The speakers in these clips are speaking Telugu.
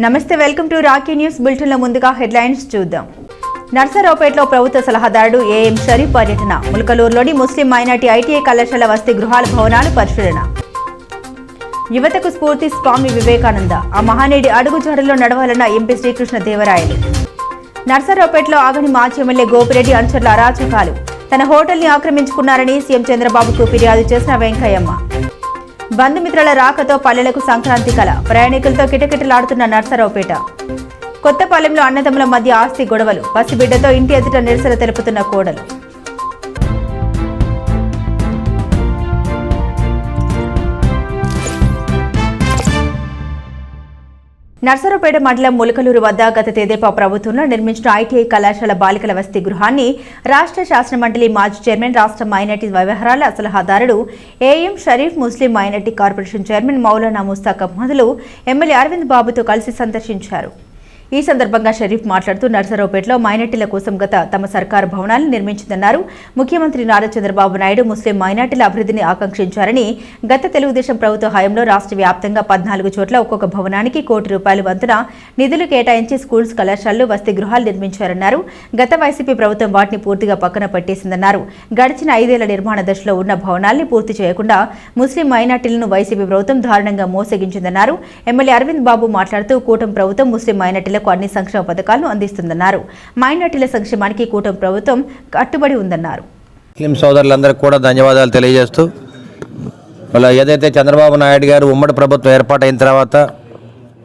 నమస్తే వెల్కమ్ టు రాకీ న్యూస్. బులెటిన్లో ముందుగా హెడ్లైన్స్ చూద్దాం. నర్సరావుపేటలో ప్రభుత్వ సలహాదారుడు ఏఎం షరీఫ్ పర్యటన. ములకలూరులోని ముస్లిం మైనార్టీ ఐటీఐ కళాశాల వసతి గృహాల భవనాలు పరిశీలన. యువతకు స్ఫూర్తి స్వామి వివేకానంద. ఆ మహానీయుడి అడుగుజాడలో నడవాలన్న ఎంపీ శ్రీకృష్ణ దేవరాయలు నర్సరావుపేటలో ఆగని మాజీ ఎమ్మెల్యే గోపిరెడ్డి అనుచరుల అరాచకాలు. తన హోటల్ని ఆక్రమించుకున్నారని సీఎం చంద్రబాబుకు ఫిర్యాదు చేసిన వెంకయ్యమ్మ. బంధుమిత్రుల రాకతో పల్లెలకు సంక్రాంతి కల. ప్రయాణికులతో కిటకిటలాడుతున్న నర్సరావుపేట. కొత్తపాలెంలో అన్నదమ్ముల మధ్య ఆస్తి గొడవలు. పసిబిడ్డతో ఇంటి ఎదుట నిరసన తెలుపుతున్న కోడలు. నర్సరావుపేట మండలం ములకలూరు వద్ద గత తెదేపా ప్రభుత్వంలో నిర్మించిన ఐటీఐ కళాశాల బాలికల వసతి గృహాన్ని రాష్ట్ర శాసనమండలి మాజీ చైర్మన్ రాష్ట్ర మైనార్టీ వ్యవహారాల సలహాదారుడు AM Sharif Muslim minority corporation chairman Maulana Mushtaq అహ్మద్లు MLA Arvind బాబుతో కలిసి సందర్శించారు. ఈ సందర్భంగా షరీఫ్ మాట్లాడుతూ నర్సరావుపేటలో మైనార్టీల కోసం గత తమ సర్కారు భవనాలను నిర్మించిందన్నారు. ముఖ్యమంత్రి నారా చంద్రబాబు నాయుడు ముస్లిం మైనార్టీల అభివృద్ధిని ఆకాంక్షించారని గత తెలుగుదేశం ప్రభుత్వ హయాంలో రాష్ట్ర వ్యాప్తంగా పద్నాలుగు చోట్ల ఒక్కొక్క భవనానికి కోటి రూపాయలు వంతున నిధులు కేటాయించి స్కూల్స్ కళాశాలలు వసతి గృహాలు నిర్మించారన్నారు. గత వైసీపీ ప్రభుత్వం వాటిని పూర్తిగా పక్కన పట్టేసిందన్నారు. గడిచిన ఐదేళ్ళ నిర్మాణ దశలో ఉన్న భవనాల్ని పూర్తి చేయకుండా ముస్లిం మైనార్టీలను వైసీపీ ప్రభుత్వం దారుణంగా మోసగించిందన్నారు. ఎమ్మెల్యే అరవింద్ బాబు మాట్లాడుతూ కూటమి ప్రభుత్వం ముస్లిం మైనార్టీలకు అన్ని సంక్షేమ పథకాలను అందిస్తుందన్నారు. మైనార్టీల సంక్షేమానికి కూటమి ప్రభుత్వం కట్టుబడి ఉందన్నారు. ముస్లిం సోదరులందరికీ కూడా ధన్యవాదాలు తెలియజేస్తూ వాళ్ళ ఏదైతే చంద్రబాబు నాయుడు గారు ఉమ్మడి ప్రభుత్వం ఏర్పాటైన తర్వాత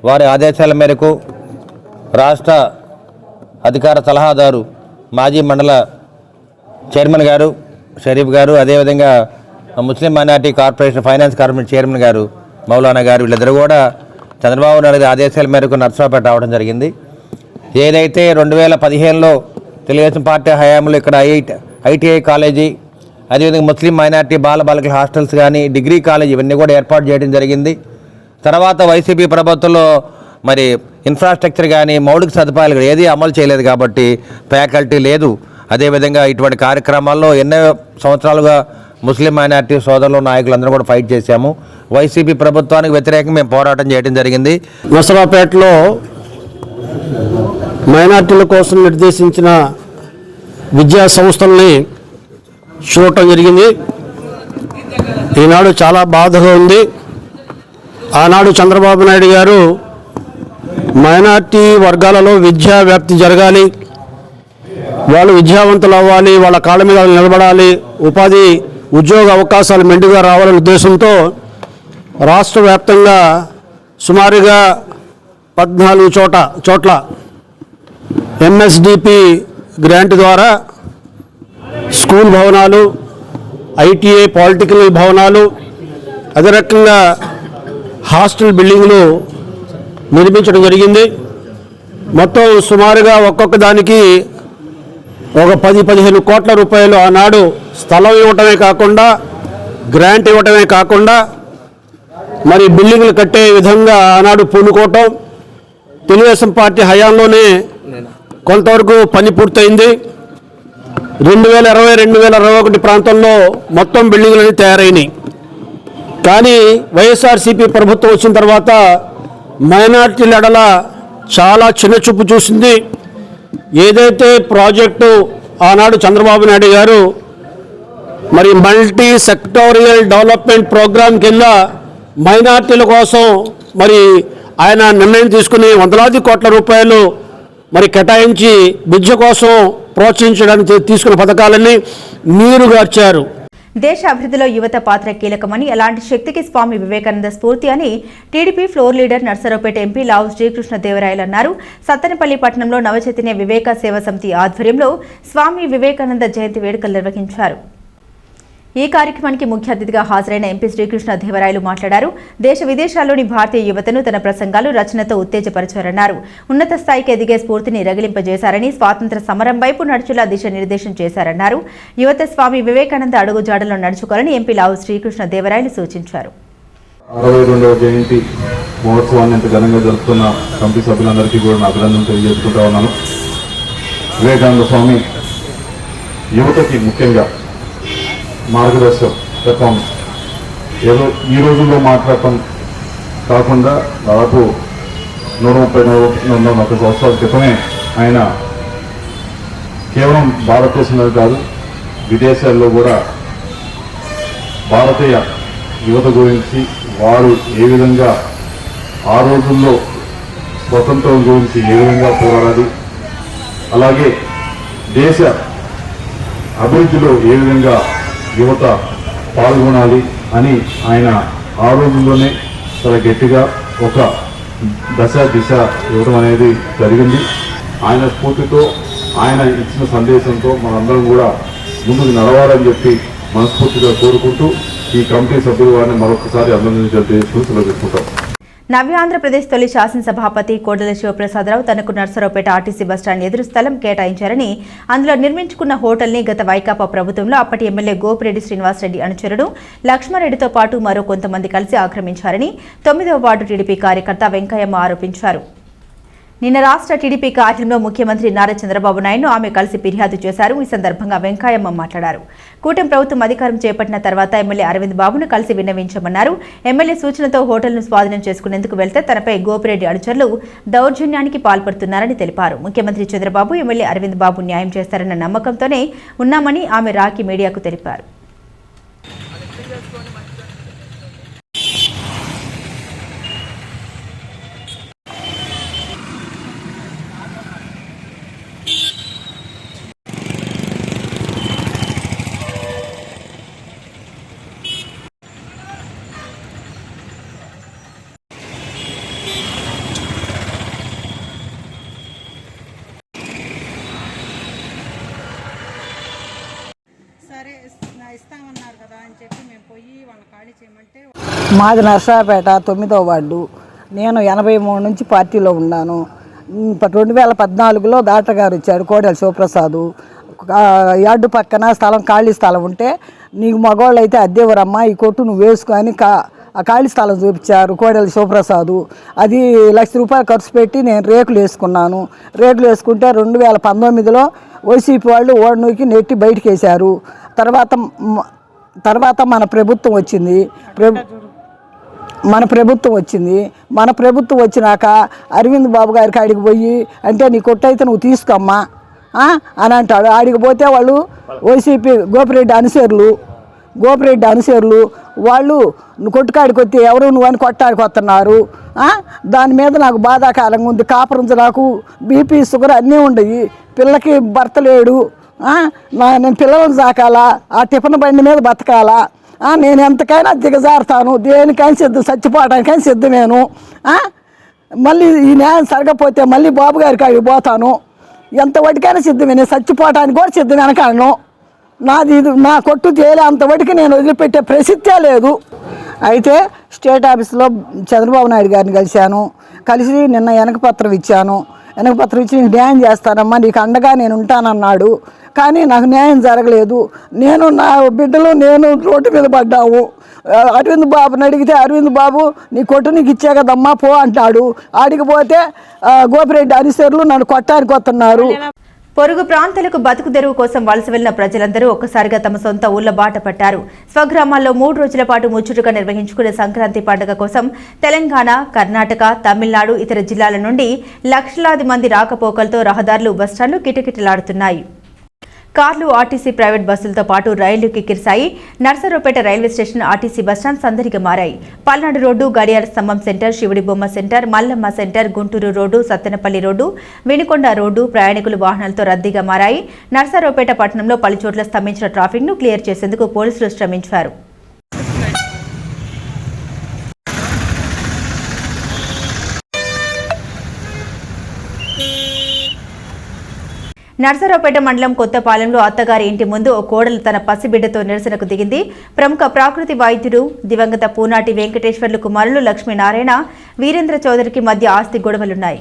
వారి ఆదేశాల మేరకు రాష్ట్ర అధికార సలహాదారు మాజీ మండల చైర్మన్ గారు షరీఫ్ గారు అదేవిధంగా Muslim minority corporation finance corporation chairman గారు మౌలానా గారు వీళ్ళిద్దరు కూడా చంద్రబాబు నాయుడు ఆదేశాల మేరకు నర్సరావుపేట రావడం జరిగింది. ఏదైతే రెండు వేల పదిహేనులో తెలుగుదేశం పార్టీ హయాంలో ఇక్కడ ఐఐటి ఐటీఐ కాలేజీ అదేవిధంగా ముస్లిం మైనార్టీ బాల బాలికల హాస్టల్స్ కానీ డిగ్రీ కాలేజ్ ఇవన్నీ కూడా ఏర్పాటు చేయడం జరిగింది. తర్వాత వైసీపీ ప్రభుత్వంలో మరి ఇన్ఫ్రాస్ట్రక్చర్ కానీ మౌలిక సదుపాయాలు కానీ ఏది అమలు చేయలేదు కాబట్టి ఫ్యాకల్టీ లేదు. అదేవిధంగా ఇటువంటి కార్యక్రమాల్లో ఎన్నో సంవత్సరాలుగా ముస్లిం మైనార్టీ సోదరులు నాయకులందరూ కూడా ఫైట్ చేశాము. వైసీపీ ప్రభుత్వానికి వ్యతిరేకంగా మేము పోరాటం చేయడం జరిగింది. నసరాపేటలో మైనార్టీల కోసం నిర్దేశించిన విద్యా సంస్థల్ని చూడటం జరిగింది. ఈనాడు చాలా బాధగా ఉంది. ఆనాడు చంద్రబాబు నాయుడు గారు మైనార్టీ వర్గాలలో విద్యా వ్యాప్తి జరగాలి వాళ్ళు విద్యావంతులు అవ్వాలి వాళ్ళ కాళ్ళ మీద నిలబడాలి ఉపాధి ఉద్యోగ అవకాశాలు మెండుగా రావాలనే ఉద్దేశంతో రాష్ట్ర వ్యాప్తంగా సుమారుగా పద్నాలుగు చోట చోట్ల ఎంఎస్డిపి గ్రాంట్ ద్వారా స్కూల్ భవనాలు ఐటీఐ పాలిటెక్నిక్ భవనాలు అదే రకంగా హాస్టల్ బిల్డింగ్లు నిర్మించడం జరిగింది. మొత్తం సుమారుగా ఒక్కొక్క దానికి ఒక పది పదిహేను కోట్ల రూపాయలు ఆనాడు స్థలం ఇవ్వటమే కాకుండా గ్రాంట్ ఇవ్వటమే కాకుండా మరి బిల్డింగ్లు కట్టే విధంగా ఆనాడు పూనుకోవటం తెలుగుదేశం పార్టీ హయాంలోనే కొంతవరకు పని పూర్తయింది. రెండు వేల ఇరవై రెండు వేల ఇరవై ఒకటి ప్రాంతంలో మొత్తం బిల్డింగ్లన్నీ తయారైనాయి. కానీ వైఎస్ఆర్సీపీ ప్రభుత్వం వచ్చిన తర్వాత మైనార్టీల ఎడల చాలా చిన్న చూపు చూసింది. ఏదైతే ప్రాజెక్టు ఆనాడు చంద్రబాబు నాయుడు గారు మరి మల్టీ సెక్టోరియల్ డెవలప్మెంట్ ప్రోగ్రాం కింద మైనార్టీల కోసం మరి ఆయన నిర్ణయం తీసుకుని వందలాది కోట్ల రూపాయలు మరి కేటాయించి విద్య కోసం ప్రోత్సహించడానికి తీసుకున్న పథకాలన్నీ నీరుగార్చారు. దేశ అభివృద్ధిలో యువత పాత్ర కీలకమని అలాంటి శక్తికి స్వామి వివేకానంద స్ఫూర్తి అని TDP floor leader Narasaraopet MP Lavu Srikrishna Devarayalu అన్నారు. సత్తెనపల్లి పట్టణంలో నవచైతన్య వివేక సేవా సమితి ఆధ్వర్యంలో స్వామి వివేకానంద జయంతి వేడుకలు నిర్వహించారు. ఈ కార్యక్రమానికి ముఖ్య అతిథిగా హాజరైన ఎంపీ శ్రీకృష్ణ దేవరాయలు మాట్లాడారు. దేశ విదేశాల్లోని భారతీయ యువతను తన ప్రసంగాలు రచనతో ఉత్తేజపరిచారన్నారు. ఉన్నత స్థాయికి ఎదిగే స్ఫూర్తిని రగిలింపజేశారని స్వాతంత్ర సమరం వైపు నడుచులా దిశానిర్దేశం చేశారన్నారు. యువత స్వామి వివేకానంద అడుగుజాడలో నడుచుకోవాలని ఎంపీ లావు శ్రీకృష్ణ దేవరాయలు సూచించారు. అరవై రెండవ జయంతి మహోత్సవాన్ని ఎంత ఘనంగా జరుపుతున్న కమిటీ సభ్యులందరికీ కూడా నా అభినందనలు తెలియజేసుకుంటా ఉన్నాను. వివేకానంద స్వామి యువతకి ముఖ్యంగా మార్గదర్శకత్వం ఏదో ఈ రోజుల్లో మాట్లాడటం కాకుండా దాదాపు నూట ముప్పై నూట ముప్పై సంవత్సరాల క్రితమే ఆయన కేవలం భారతదేశంలో కాదు విదేశాల్లో కూడా భారతీయ యువత గురించి వారు ఏ విధంగా ఆ రోజుల్లో స్వతంత్రం గురించి ఏ విధంగా పోరాడాలి అలాగే దేశ అభివృద్ధిలో ఏ విధంగా యువత పాల్గొనాలి అని ఆయన ఆరోగ్యంలోనే చాలా గట్టిగా ఒక దశ దిశ ఇవ్వడం అనేది జరిగింది. ఆయన స్ఫూర్తితో ఆయన ఇచ్చిన సందేశంతో మనందరం కూడా ముందుకు నడవాలని చెప్పి మనస్ఫూర్తిగా కోరుకుంటూ ఈ కమిటీ సభ్యులు వారిని మరొకసారి అభినందించే తెలియజేసుకుని సెలవు తీసుకుంటాం. నవ్యాంధ్రప్రదేశ్ తొలి శాసనసభాపతి కోడెల శివప్రసాదరావు తనకు నర్సరావుపేట ఆర్టీసీ బస్టాండ్ ఎదురు స్థలం కేటాయించారని అందులో నిర్మించుకున్న హోటల్ని గత వైకాపా ప్రభుత్వంలో అప్పటి ఎమ్మెల్యే గోపిరెడ్డి శ్రీనివాసరెడ్డి అనుచరుడు లక్ష్మారెడ్డితో పాటు మరో కొంతమంది కలిసి ఆక్రమించారని తొమ్మిదవ వార్డు టీడీపీ కార్యకర్త వెంకయ్యమ్మ ఆరోపించారు. నిన్న రాష్ట్ర టీడీపీ కార్యంలో ముఖ్యమంత్రి నారా చంద్రబాబు నాయుడు ఆమె కలిసి ఫిర్యాదు చేశారు. ఈ సందర్భంగా వెంకయ్యమ్మ మాట్లాడారు. కూటమి ప్రభుత్వం అధికారం చేపట్టిన తర్వాత ఎమ్మెల్యే అరవింద్ బాబును కలిసి విన్నవించమన్నారు. ఎమ్మెల్యే సూచనతో హోటల్ను స్వాధీనం చేసుకునేందుకు వెళ్తే తనపై గోపిరెడ్డి అనుచరులు దౌర్జన్యానికి పాల్పడుతున్నారని తెలిపారు. ముఖ్యమంత్రి చంద్రబాబు ఎమ్మెల్యే అరవింద్ బాబు న్యాయం చేస్తారన్న నమ్మకంతోనే ఉన్నామని ఆమె రాఖీ మీడియాకు తెలిపారు. సరే ఇస్తామన్నారు కదా అని చెప్పి మేము పోయి వాళ్ళని ఖాళీ చేయమంటే మాది నర్సరాపేట తొమ్మిదో వార్డు. నేను ఎనభై మూడు నుంచి పార్టీలో ఉన్నాను. రెండు వేల పద్నాలుగులో డాక్టర్ గారు వచ్చారు కోడెల శివప్రసాద్. యార్డు పక్కన స్థలం ఖాళీ స్థలం ఉంటే నీకు మగవాళ్ళు అయితే అద్దెవరమ్మా ఈ కొట్టు నువ్వు వేసుకొని కా ఆ ఖాళీ స్థలం చూపించారు కోడెల శివప్రసాదు. అది లక్ష రూపాయలు ఖర్చు పెట్టి నేను రేకులు వేసుకున్నాను. రేకులు వేసుకుంటే రెండు వేల పంతొమ్మిదిలో వైసీపీ వాళ్ళు ఓడనూకి నెట్టి బయటికి వేశారు తర్వాత తర్వాత మన ప్రభుత్వం వచ్చింది. ప్రభు మన ప్రభుత్వం వచ్చింది. మన ప్రభుత్వం వచ్చినాక అరవింద్ బాబు గారి కాడికి పోయి అంటే నీ కొట్టయితే నువ్వు తీసుకోమ్మా అని అంటాడు. ఆడికి పోతే వాళ్ళు వైసీపీ గోపిరెడ్డి అనుసరులు గోపిరెడ్డి అనుసరులు వాళ్ళు నువ్వు కొట్టుకాడికి వస్తే ఎవరు నువ్వు అని కొట్టాడికి వస్తున్నారు దాని మీద నాకు బాధాకారంగా ఉంది. కాపురం నాకు బీపీ షుగర్ అన్నీ ఉండయి. పిల్లకి భర్త లేడు. నేను పిల్లలను సాకాలా ఆ టిఫిన్ బండి మీద బతకాలా నేను ఎంతకైనా దిగజారుతాను దేనికైనా సిద్ధం చచ్చిపోవడానికైనా సిద్ధమేను మళ్ళీ ఈ న్యాయం సరగపోతే మళ్ళీ బాబు గారికి అవి పోతాను. ఎంతవటికైనా సిద్ధమే నేను చచ్చిపోవటానికి కూడా సిద్ధమే వెనకాడను నాది ఇది నా కొట్టు తేలే అంతవరకు నేను వదిలిపెట్టే ప్రసిద్ధే లేదు. అయితే స్టేట్ ఆఫీస్లో చంద్రబాబు నాయుడు గారిని కలిశాను. కలిసి నిన్న వెనక పత్రం ఇచ్చాను. వెనక పత్రం ఇచ్చి నీకు న్యాయం చేస్తానమ్మా నీకు అండగా నేను ఉంటానన్నాడు. కానీ నాకు న్యాయం జరగలేదు. నేను నా బిడ్డలు నేను రోడ్డు మీద పడ్డాము. అరవింద్ బాబుని అడిగితే అరవింద్ బాబు నీ కొట్టు నీకు ఇచ్చే కదమ్మా పో అంటాడు. ఆడికి పోతే గోపిరెడ్డి అనుసరులు నన్ను కొట్టానికి వస్తున్నారు. పొరుగు ప్రాంతాలకు బతుకు తెరువు కోసం వలస వెళ్ళిన ప్రజలందరూ ఒక్కసారిగా తమ సొంత ఊళ్ళ బాట పట్టారు. స్వగ్రామాల్లో మూడు రోజుల పాటు ముచ్చటగా నిర్వహించుకునే సంక్రాంతి పండుగ కోసం తెలంగాణ కర్ణాటక తమిళనాడు ఇతర జిల్లాల నుండి లక్షలాది మంది రాకపోకలతో రహదారులు బస్టాండ్లు కిటకిటలాడుతున్నాయి. కార్లు ఆర్టీసీ ప్రైవేట్ బస్సులతో పాటు రైళ్ళు కిక్కిరిశాయి. Narasaraopet railway station RTC bus stand సందడిగా మారాయి. పల్నాడు రోడ్డు గడియార స్తంభం సెంటర్ శివుడి బొమ్మ centre Mallamma centre Guntur road Sattenapalli road Vinukonda road ప్రయాణికులు వాహనాలతో రద్దీగా మారాయి. నర్సరావుపేట పట్టణంలో పలుచోట్ల స్తంభించిన ట్రాఫిక్ను క్లియర్ చేసేందుకు పోలీసులు శ్రమించారు. నర్సరావుపేట మండలం కొత్తపాలెంలో అత్తగారి ఇంటి ముందు ఓ కోడలు తన పసిబిడ్డతో నిరసనకు దిగింది. ప్రముఖ ప్రాకృతి వైద్యుడు దివంగత పూనాటి వెంకటేశ్వర్లు కుమారులు లక్ష్మీనారాయణ వీరేంద్ర చౌదరికి మధ్య ఆస్తి గొడవలున్నాయి.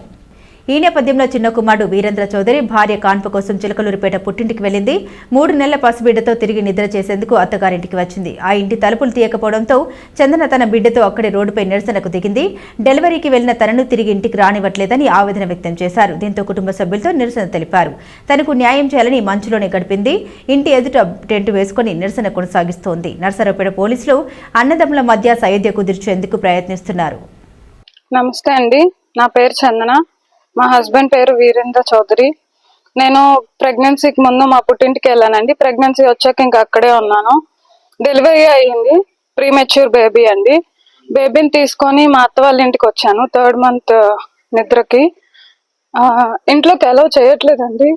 ఈ నేపథ్యంలో చిన్న కుమారుడు వీరేంద్ర చౌదరి భార్య కాన్పు కోసం చిలకలూరిపేట పుట్టింటికి వెళ్ళింది. మూడు నెలల పసిబిడ్డతో తిరిగి నిద్ర చేసేందుకు అత్తగారింటికి వచ్చింది. ఆ ఇంటి తలుపులు తీయకపోవడంతో చందన తన బిడ్డతో అక్కడే రోడ్డుపై నిరసనకు దిగింది. డెలివరీకి వెళ్ళిన తనను తిరిగి ఇంటికి రానివ్వట్లేదని ఆవేదన వ్యక్తం చేశారు. దీంతో కుటుంబ సభ్యులతో నిరసన తెలిపారు. తనకు న్యాయం చేయాలని మంచులోనే గడిపింది. ఇంటి ఎదుట టెంట్ వేసుకుని నిరసన కొనసాగిస్తోంది. నర్సరావుపేట పోలీసులు అన్నదమ్ముల మధ్య సయోధ్య కుదిర్చేందుకు ప్రయత్నిస్తున్నారు. నమస్తే అండి. నా పేరు చందన. మా హస్బెండ్ పేరు వీరేంద్ర చౌదరి. నేను ప్రెగ్నెన్సీకి ముందు మా పుట్టింటికి వెళ్ళానండి. ప్రెగ్నెన్సీ వచ్చాక ఇంకా అక్కడే ఉన్నాను. డెలివరీ అయ్యింది. ప్రీమెచ్యూర్ బేబీ అండి. బేబీని తీసుకొని మా అత్త వాళ్ళ ఇంటికి వచ్చాను. థర్డ్ మంత్ నిద్రకి. ఇంట్లోకి అలౌ చేయట్లేదండి.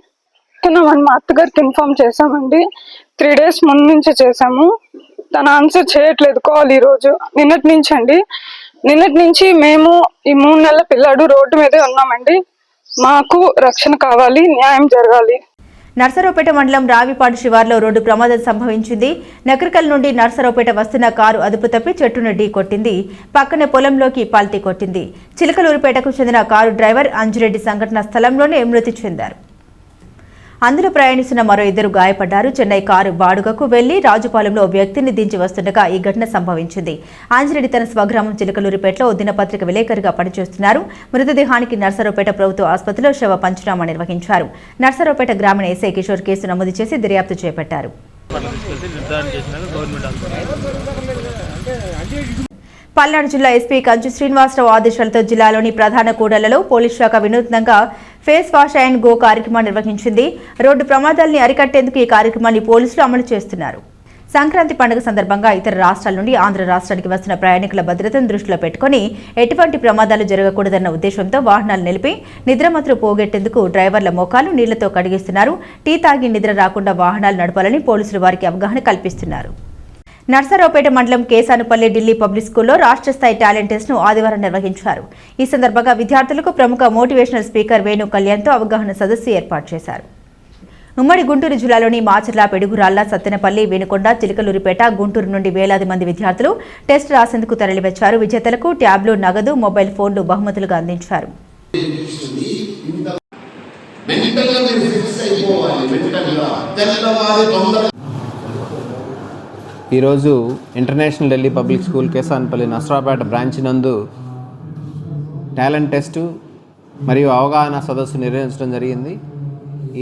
మనం మా అత్తగారికి ఇన్ఫార్మ్ చేసామండి త్రీ డేస్ ముందు నుంచి చేసాము తను ఆన్సర్ చేయట్లేదు కాల్ ఈరోజు. నిన్నటి నుంచి అండి. నిన్నటి నుంచి మేము ఈ మూడు నెలల పిల్లాడు రోడ్డు మీదే ఉన్నామండి. మాకు రక్షణ కావాలి న్యాయం జరగాలి. నర్సరావుపేట మండలం రావిపాడు శివార్లో రోడ్డు ప్రమాదం సంభవించింది. నకరికల్ నుండి నర్సరావుపేట వస్తున్న కారు అదుపు తప్పి చెట్టును ఢీ కొట్టింది. పక్కనే పొలంలోకి పాల్తీ కొట్టింది. చిలకలూరుపేటకు చెందిన కారు డ్రైవర్ అంజురెడ్డి సంఘటన స్థలంలోనే మృతి చెందారు. అందులో ప్రయాణిస్తున్న మరో ఇద్దరు గాయపడ్డారు. చెన్నై కారు బాడుగకు వెళ్ళి రాజుపాలెంలో వ్యక్తిని దించి వస్తుండగా ఈ ఘటన సంభవించింది. ఆంజనేయుడి తన స్వగ్రామం చిలకలూరిపేటలో దినపత్రిక విలేకరిగా పనిచేస్తున్నారు. మృతదేహానికి నర్సరావుపేట ప్రభుత్వ ఆసుపత్రిలో శవ పంచనామా నిర్వహించారు. నర్సరావుపేట గ్రామీణ ఎస్ఐ కిషోర్ కేసు నమోదు చేసి దర్యాప్తు చేపట్టారు. పల్నాడు జిల్లా ఎస్పీ కంచు శ్రీనివాసరావు ఆదేశాలతో జిల్లాలోని ప్రధాన కూడళ్ళలో పోలీస్ శాఖ వినూత్నంగా ఫేస్ వాష్ అండ్ గో కార్యక్రమం నిర్వహించింది. రోడ్డు ప్రమాదాల్ని అరికట్టేందుకు ఈ కార్యక్రమాన్ని పోలీసులు అమలు చేస్తున్నారు. సంక్రాంతి పండుగ సందర్భంగా ఇతర రాష్ట్రాల నుండి ఆంధ్ర రాష్ట్రానికి వస్తున్న ప్రయాణికుల భద్రతను దృష్టిలో పెట్టుకుని ఎటువంటి ప్రమాదాలు జరగకూడదన్న ఉద్దేశంతో వాహనాలు నిలిపి నిద్రమతులు పోగొట్టేందుకు డ్రైవర్ల మోకాలు నీళ్ళతో కడిగిస్తున్నారు. టీ తాగి నిద్ర రాకుండా వాహనాలు నడపాలని పోలీసులు వారికి అవగాహన కల్పిస్తున్నారు. నర్సరావుపేట మండలం కేసానుపల్లి ఢిల్లీ పబ్లిక్ స్కూల్లో రాష్ట్ర స్థాయి టాలెంట్ టెస్ట్ను ఆదివారం నిర్వహించారు. ఈ సందర్భంగా విద్యార్థులకు ప్రముఖ మోటివేషనల్ స్పీకర్ వేణు కళ్యాణ్తో అవగాహన సదస్సు ఏర్పాటు చేశారు. ఉమ్మడి గుంటూరు జిల్లాలోని మాచర్ల పెడుగురాళ్ళ సత్తెనపల్లి వేనుకొండ చిలకలూరిపేట గుంటూరు నుండి వేలాది మంది విద్యార్థులు టెస్ట్ రాసేందుకు తరలివచ్చారు. విజేతలకు ట్యాబ్లు నగదు మొబైల్ ఫోన్లు బహుమతులుగా అందించారు. మెంటల్గా మీరు ఫిక్స్ అయిపోవాలి. మెంటల్గా తెల్లవారి తొందర ఈరోజు international Delhi public school Kesanpalli Nasarapeta branch నందు టాలెంట్ టెస్టు మరియు అవగాహన సదస్సు నిర్వహించడం జరిగింది.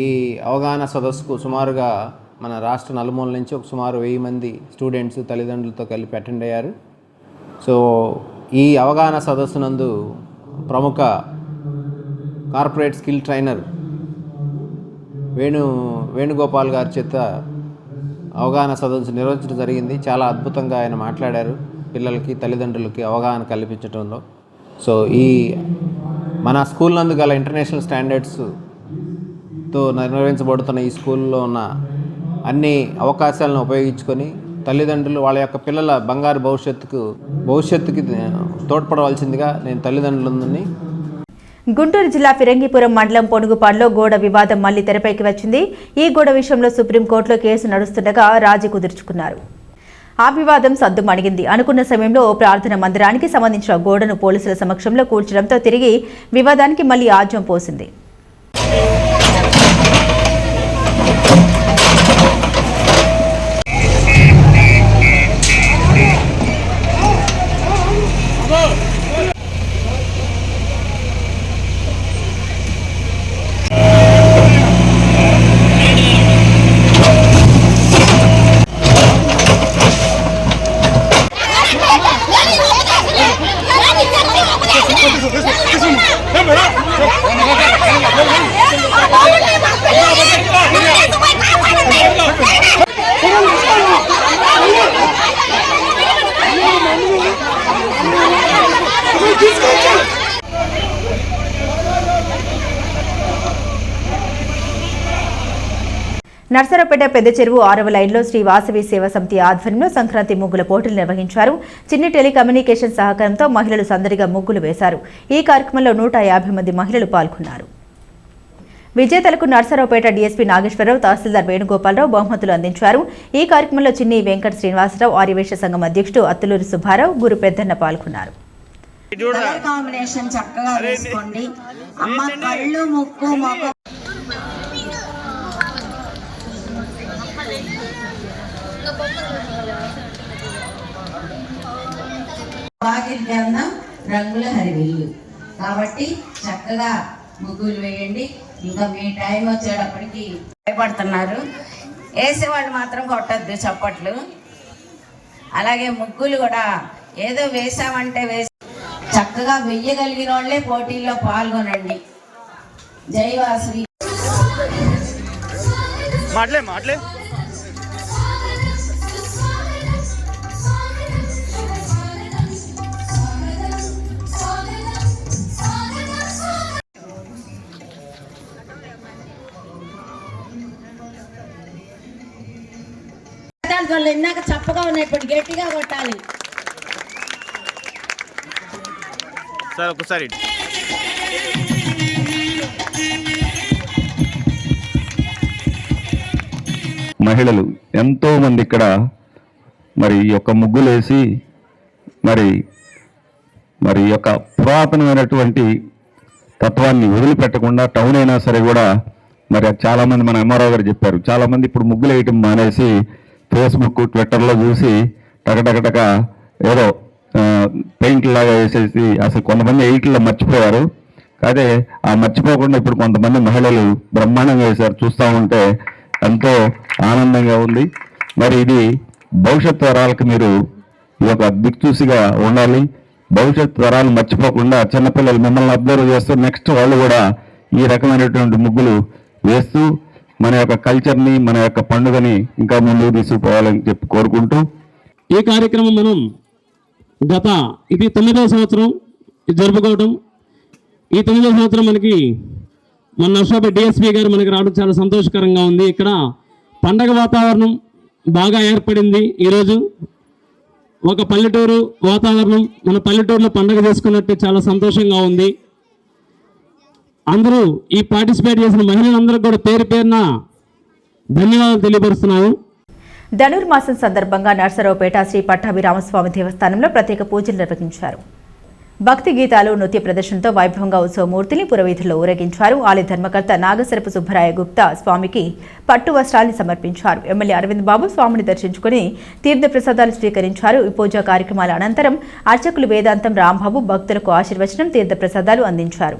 ఈ అవగాహన సదస్సుకు సుమారుగా మన రాష్ట్ర నలుమూల నుంచి ఒక సుమారు వెయ్యి మంది స్టూడెంట్స్ తల్లిదండ్రులతో కలిపి అటెండ్ అయ్యారు. సో ఈ అవగాహన సదస్సు నందు ప్రముఖ corporate skill trainer Venu Venugopal గారి చేత అవగాహన సదస్సు నిర్వహించడం జరిగింది. చాలా అద్భుతంగా ఆయన మాట్లాడారు. పిల్లలకి తల్లిదండ్రులకి అవగాహన కల్పించడంలో. సో ఈ మన స్కూల్ నందు గల ఇంటర్నేషనల్ స్టాండర్డ్స్తో నిర్వహించబడుతున్న ఈ స్కూల్లో ఉన్న అన్ని అవకాశాలను ఉపయోగించుకొని తల్లిదండ్రులు వాళ్ళ యొక్క పిల్లల బంగారు భవిష్యత్తుకు భవిష్యత్తుకి తోడ్పడవలసిందిగా నేను తల్లిదండ్రులని గుంటూరు జిల్లా ఫిరంగిపురం మండలం పొనుగుపాడులో గోడ వివాదం మళ్ళీ తెరపైకి వచ్చింది. ఈ గోడ విషయంలో సుప్రీంకోర్టులో కేసు నడుస్తుండగా రాజీ కుదుర్చుకున్నారు. ఆ వివాదం సద్దుమణిగింది అనుకున్న సమయంలో ఓ ప్రార్థన మందిరానికి సంబంధించిన గోడను పోలీసుల సమక్షంలో కూల్చడంతో తిరిగి వివాదానికి మళ్ళీ ఆజ్యం పోసింది. Come on! నర్సరావుపేట పెద్ద చెరువు ఆరవ లైన్లో శ్రీ వాసవి సేవా సమితి ఆధ్వర్యంలో సంక్రాంతి ముగ్గుల పోటీలు నిర్వహించారు. చిన్ని టెలికమ్యూనికేషన్ సహకారంతో మహిళలు సందడిగా ముగ్గులు వేశారు. ఈ కార్యక్రమంలో నూట యాభై మంది మహిళలు పాల్గొన్నారు. విజేతలకు నర్సరావుపేట డీఎస్పీ నాగేశ్వరరావు తహసీల్దార్ వేణుగోపాలరావు బహుమతులు అందించారు. ఈ కార్యక్రమంలో చిన్ని వెంకట శ్రీనివాసరావు ఆర్యవేశ సంఘం అధ్యక్షుడు అత్తులూరి సుబ్బారావు గురు పెద్దన్న పాల్గొన్నారు. కలర్ కాంబినేషన్ చక్కగా వేసుకోండి అమ్మ కళ్ళు ముక్కు మొక్క రంగుల హరివిల్లు. కాబట్టి చక్కగా ముగ్గులు వేయండి. ఇంకా మీ టైం వచ్చేటప్పటికి భయపడుతున్నారు. వేసేవాళ్ళు మాత్రం కొట్టద్దు చప్పట్లు. అలాగే ముగ్గులు కూడా ఏదో వేసామంటే వేసి చక్కగా వెయ్యగలిగిన వాళ్ళే పోటీల్లో పాల్గొనండి. జైవాశ్రీ మాట్లే మాట్లే వాళ్ళు ఇందాక చప్పగా ఉన్నప్పుడు గట్టిగా కొట్టాలి. సార్ ఒకసారి. మహిళలు ఎంతో మంది ఇక్కడ మరి ఈ యొక్క ముగ్గులేసి మరి మరి ఈ యొక్క పురాతనమైనటువంటి తత్వాన్ని వదిలిపెట్టకుండా టౌన్ అయినా సరే కూడా మరి అది చాలామంది మన ఎంఆర్ఓ గారు చెప్పారు. చాలామంది ఇప్పుడు ముగ్గులు వేయటం మానేసి ఫేస్బుక్ ట్విట్టర్లో చూసి టకటకటక ఏదో పెయింట్ లాగా వేసేసి అసలు కొంతమంది ఎయిట్లో మర్చిపోయారు. అదే ఆ మర్చిపోకుండా ఇప్పుడు కొంతమంది మహిళలు బ్రహ్మాండంగా వేశారు. చూస్తూ ఉంటే ఎంతో ఆనందంగా ఉంది. మరి ఇది భవిష్యత్ తరాలకు మీరు ఈ యొక్క దిక్చూసిగా ఉండాలి. భవిష్యత్ తరాలు మర్చిపోకుండా చిన్నపిల్లలు మిమ్మల్ని అబ్జర్వ్ చేస్తూ నెక్స్ట్ వాళ్ళు కూడా ఈ రకమైనటువంటి ముగ్గులు వేస్తూ మన యొక్క కల్చర్ని మన యొక్క పండుగని ఇంకా ముందుకు తీసుకుపోవాలని చెప్పి కోరుకుంటూ ఈ కార్యక్రమం మనం గత ఇది తొమ్మిదవ సంవత్సరం ఇది జరుపుకోవటం. ఈ తొమ్మిదవ సంవత్సరం మనకి మన నర్సాపేట డిఎస్పీ గారు మనకి రావడం చాలా సంతోషకరంగా ఉంది. ఇక్కడ పండగ వాతావరణం బాగా ఏర్పడింది ఈరోజు. ఒక పల్లెటూరు వాతావరణం మన పల్లెటూరులో పండగ చేసుకున్నట్టు చాలా సంతోషంగా ఉంది. అందరూ ఈ పార్టిసిపేట్ చేసిన మహిళలందరూ కూడా పేరు పేరున ధన్యవాదాలు తెలియపరుస్తున్నాను. ధనుర్మాసం సందర్భంగా నర్సరావుపేట శ్రీ పట్టాభిరామస్వామి దేవస్థానంలో ప్రత్యేక పూజలు నిర్వహించారు. భక్తి గీతాలు నృత్య ప్రదర్శనతో వైభవంగా ఉత్సవమూర్తిని పురవీధుల్లో ఊరేగించారు. ఆలయ ధర్మకర్త నాగసరపు సుబ్బరాయ గుప్తా స్వామికి పట్టు వస్త్రాల్ని సమర్పించారు. ఎమ్మెల్యే అరవింద్ బాబు స్వామిని దర్శించుకుని తీర్థప్రసాదాలు స్వీకరించారు. ఈ పూజా కార్యక్రమాల అనంతరం అర్చకులు వేదాంతం రాంబాబు భక్తులకు ఆశీర్వచనం తీర్థ ప్రసాదాలు అందించారు.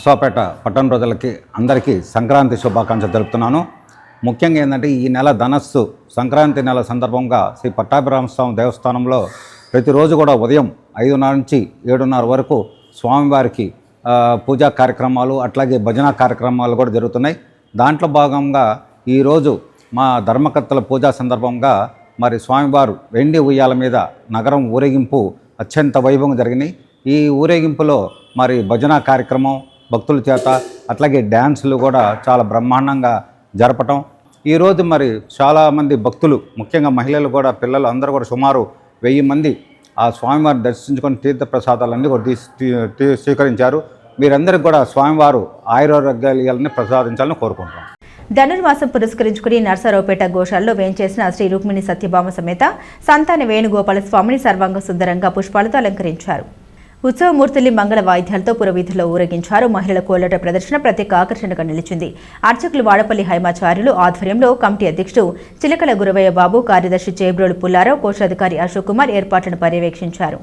నర్సాపేట పట్టణ ప్రజలకి అందరికీ సంక్రాంతి శుభాకాంక్షలు తెలుపుతున్నాను. ముఖ్యంగా ఏంటంటే ఈ నెల ధనస్సు సంక్రాంతి నెల సందర్భంగా శ్రీ పట్టాభిరామస్వామి దేవస్థానంలో ప్రతిరోజు కూడా ఉదయం ఐదున్నర నుంచి ఏడున్నర వరకు స్వామివారికి పూజా కార్యక్రమాలు అట్లాగే భజన కార్యక్రమాలు కూడా జరుగుతున్నాయి. దాంట్లో భాగంగా ఈరోజు మా ధర్మకర్తల పూజా సందర్భంగా మరి స్వామివారు వెండి ఉయ్యాల మీద నగరం ఊరేగింపు అత్యంత వైభవం జరిగినాయి ఈ ఊరేగింపులో మరి భజన కార్యక్రమం భక్తుల చేత. అట్లాగే డ్యాన్సులు కూడా చాలా బ్రహ్మాండంగా జరపటం. ఈరోజు మరి చాలామంది భక్తులు ముఖ్యంగా మహిళలు కూడా పిల్లలు అందరూ కూడా సుమారు వెయ్యి మంది ఆ స్వామివారిని దర్శించుకొని తీర్థ ప్రసాదాలన్నీ కూడా తీసి స్వీకరించారు. మీరందరికీ కూడా స్వామివారు ఆయురారోగ్యాలని ప్రసాదించాలని కోరుకుంటున్నాం. ధనుర్మాసం పురస్కరించుకుని నర్సరావుపేట గోశాలలో వేంచేసిన శ్రీ రుక్మిణి సత్యభామ సమేత సంతాన వేణుగోపాల స్వామిని సర్వాంగ సుందరంగా పుష్పాలతో అలంకరించారు. ఉత్సవమూర్తుల్ని మంగళ వాయిద్యాలతో పురవీధుల్లో ఊరేగించారు. మహిళల కోలట ప్రదర్శన ప్రత్యేక ఆకర్షణగా నిలిచింది. అర్చకులు వాడపల్లి హైమాచార్యులు ఆధ్వర్యంలో కమిటీ అధ్యక్షుడు చిలకల గురవయ్య బాబు కార్యదర్శి చేబ్రోలు పుల్లారావు కోశాధికారి అశోక్ కుమార్ ఏర్పాట్లను పర్యవేక్షించారు.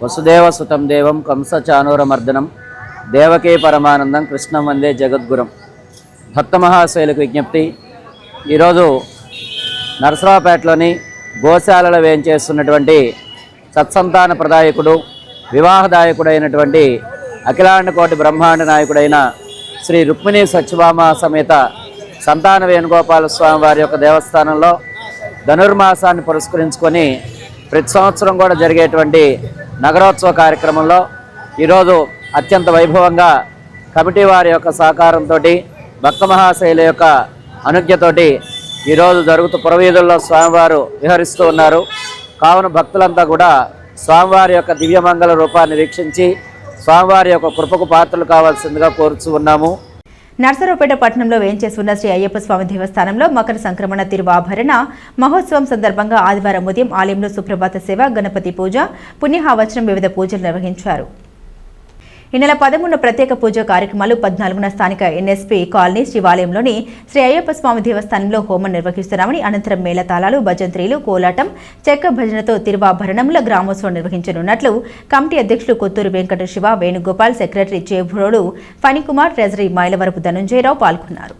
వసుదేవ సుతం దేవం కంస చానూరమర్దనం దేవకే పరమానందం కృష్ణం వందే జగద్గురం. భక్త మహాశైలకు విజ్ఞప్తి ఈరోజు నరసరావుపేటలోని గోశాలలో వేయించేస్తున్నటువంటి సత్సంతాన ప్రదాయకుడు వివాహదాయకుడైనటువంటి అఖిలాండ కోటి బ్రహ్మాండ నాయకుడైన శ్రీ రుక్మిణి సత్యభామ సమేత సంతాన వేణుగోపాల స్వామి వారి యొక్క దేవస్థానంలో ధనుర్మాసాన్ని పురస్కరించుకొని ప్రతి సంవత్సరం కూడా జరిగేటువంటి నగరోత్సవ కార్యక్రమంలో ఈరోజు అత్యంత వైభవంగా కమిటీ వారి యొక్క సహకారంతో భక్త మహాశైల యొక్క అనుజ్ఞతోటి ఈరోజు జరుగుతూ పురవీధుల్లో స్వామివారు విహరిస్తూ ఉన్నారు. కావున భక్తులంతా కూడా స్వామివారి యొక్క దివ్యమంగళ రూపాన్ని వీక్షించి స్వామివారి యొక్క కృపకు పాత్రలు కావాల్సిందిగా కోరుచు ఉన్నాము. నర్సరావుపేట పట్టణంలో వేంచేస్తున్న శ్రీ అయ్యప్ప స్వామి దేవస్థానంలో మకర సంక్రమణ తిరువాభరణ మహోత్సవం సందర్భంగా ఆదివారం ఉదయం ఆలయంలో సుప్రభాత సేవ గణపతి పూజ పుణ్యహావచనం వివిధ పూజలు నిర్వహించారు. ఈ నెల పదమూడున ప్రత్యేక పూజ కార్యక్రమాలు పద్నాలుగున స్థానిక ఎన్ఎస్పీ కాలనీ శివాలయంలోని శ్రీ అయ్యప్ప స్వామి దేవస్థానంలో హోమం నిర్వహిస్తున్నామని అనంతరం మేళతాళాలు భజంత్రీలు కోలాటం చెక్క భజనతో తిరువాభరణంలో గ్రామోత్సవం నిర్వహించనున్నట్లు కమిటీ అధ్యక్షులు కొత్తూరు వెంకట శివ వేణుగోపాల్ సెక్రటరీ చేభురోడు ఫణికుమార్ ట్రెజరీ మైలవరపు ధనుంజయరావు పాల్గొన్నారు.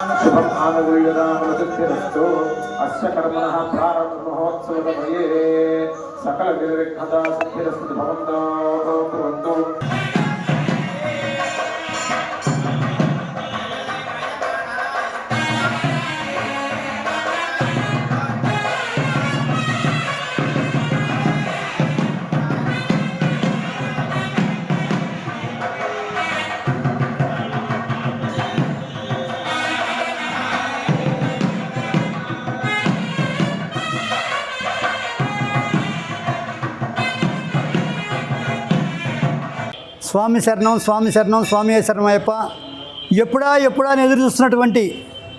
శుభం ఆనుగృహ్యదామనసిద్ధిరస్తు అస్య కర్మణః ప్రారంభ మహోత్సవసమయే సకల నిర్విఘ్నతా సిద్ధిరస్తు భవంతో స్వామి శరణం స్వామి శరణం స్వామి శరణమయ్యప్ప. ఎప్పుడా ఎప్పుడా అని ఎదురు చూస్తున్నటువంటి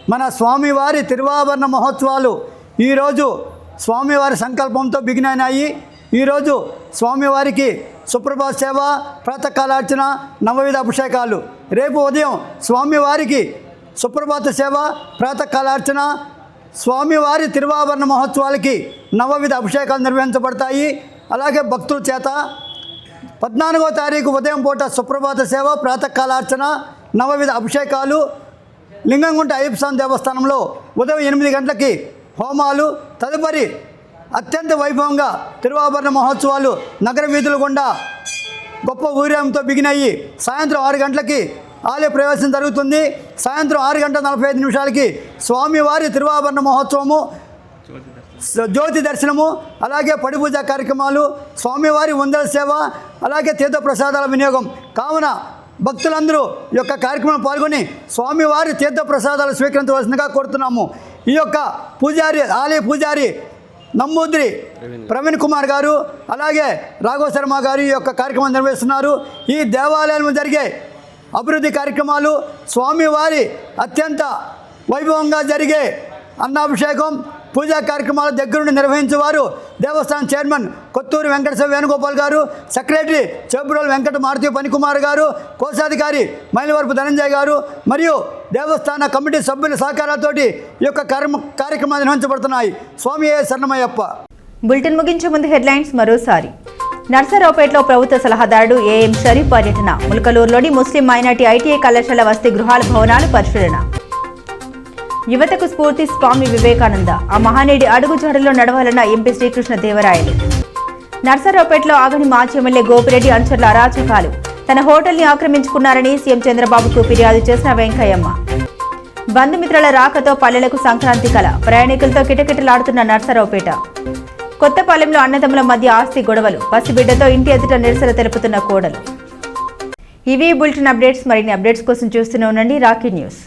మన స్వామివారి తిరువాభరణ మహోత్సవాలు ఈరోజు స్వామివారి సంకల్పంతో బిగినైనాయి. ఈరోజు స్వామివారికి సుప్రభాత సేవ ప్రాతకాలార్చన నవవిధ అభిషేకాలు. రేపు ఉదయం స్వామివారికి సుప్రభాత సేవ ప్రాతకాలార్చన స్వామివారి తిరువాభరణ మహోత్సవాలకి నవవిధ అభిషేకాలు నిర్వహించబడతాయి. అలాగే భక్తుల చేత పద్నాలుగో తారీఖు ఉదయం పూట సుప్రభాత సేవ ప్రాతకాలార్చన నవవిధ అభిషేకాలు లింగంగుంట అయ్యప్పస్వామి దేవస్థానంలో ఉదయం ఎనిమిది గంటలకి హోమాలు తదుపరి అత్యంత వైభవంగా తిరువాభరణ మహోత్సవాలు నగర వీధుల గుండా గొప్ప ఊరేంతో బిగినయ్యి సాయంత్రం ఆరు గంటలకి ఆలయ ప్రవేశం జరుగుతుంది. సాయంత్రం ఆరు గంటల నలభై ఐదు నిమిషాలకి స్వామివారి తిరువాభరణ మహోత్సవము జ్యోతి దర్శనము అలాగే పడి పూజ కార్యక్రమాలు స్వామివారి వందల సేవ అలాగే తీర్థ ప్రసాదాల వినియోగం. కావున భక్తులందరూ ఈ యొక్క కార్యక్రమంలో పాల్గొని స్వామివారి తీర్థ ప్రసాదాలు స్వీకరించవలసిందిగా కోరుతున్నాము. ఈ యొక్క పూజారి ఆలయ పూజారి నమ్మూద్రి ప్రవీణ్ కుమార్ గారు అలాగే రాఘవ శర్మ గారు ఈ యొక్క కార్యక్రమం నిర్వహిస్తున్నారు. ఈ దేవాలయంలో జరిగే అభివృద్ధి కార్యక్రమాలు స్వామివారి అత్యంత వైభవంగా జరిగే అన్నాభిషేకం పూజా కార్యక్రమాల దగ్గరుండి నిర్వహించేవారు దేవస్థానం చైర్మన్ కొత్తూరు వెంకటేశ్వర వేణుగోపాల్ గారు సెక్రటరీ చేపురోలు వెంకట మారుతి పనికుమార్ గారు కోశాధికారి మైలవరపు ధనంజయ్ గారు మరియు దేవస్థాన కమిటీ సభ్యుల సహకారాలతోటి ఈ యొక్క కార్యక్రమ కార్యక్రమాలు నిర్వహించబడుతున్నాయి. స్వామి శరణమయ్యప్ప. బులెటిన్ ముగించే ముందు హెడ్లైన్స్ మరోసారి. నర్సరావుపేటలో ప్రభుత్వ సలహాదారుడు ఏఎం షరీఫ్ పర్యటన. ములకలూరులోని ముస్లిం మైనార్టీ ఐటీఐ కళాశాల వసతి గృహాల భవనాలు పరిశీలన. యువతకు స్ఫూర్తి స్వామి వివేకానంద. ఆ మహానీయుడి అడుగుజాడలో నడవాలన్న ఎంపీ శ్రీకృష్ణ దేవరాయలు నర్సరావుపేటలో ఆగని మాజీ ఎమ్మెల్యే గోపిరెడ్డి అనుచరుల అరాచకాలు. తన హోటల్ని ఆక్రమించుకున్నారని సీఎం చంద్రబాబుకు ఫిర్యాదు చేసిన వెంకయ్యమ్మ. బంధుమిత్రుల రాకతో పల్లెలకు సంక్రాంతి కల. ప్రయాణికులతో కిటకిటలాడుతున్న నర్సరావుపేట. కొత్తపాలెంలో అన్నదమ్ముల మధ్య ఆస్తి గొడవలు. పసిబిడ్డతో ఇంటి ఎదుట నిరసన తెలుపుతున్న కోడలు. ఇవి బులెటిన్ అప్డేట్స్. మరిన్ని అప్డేట్స్ కోసం చూస్తూనే ఉండండి. Rocky news.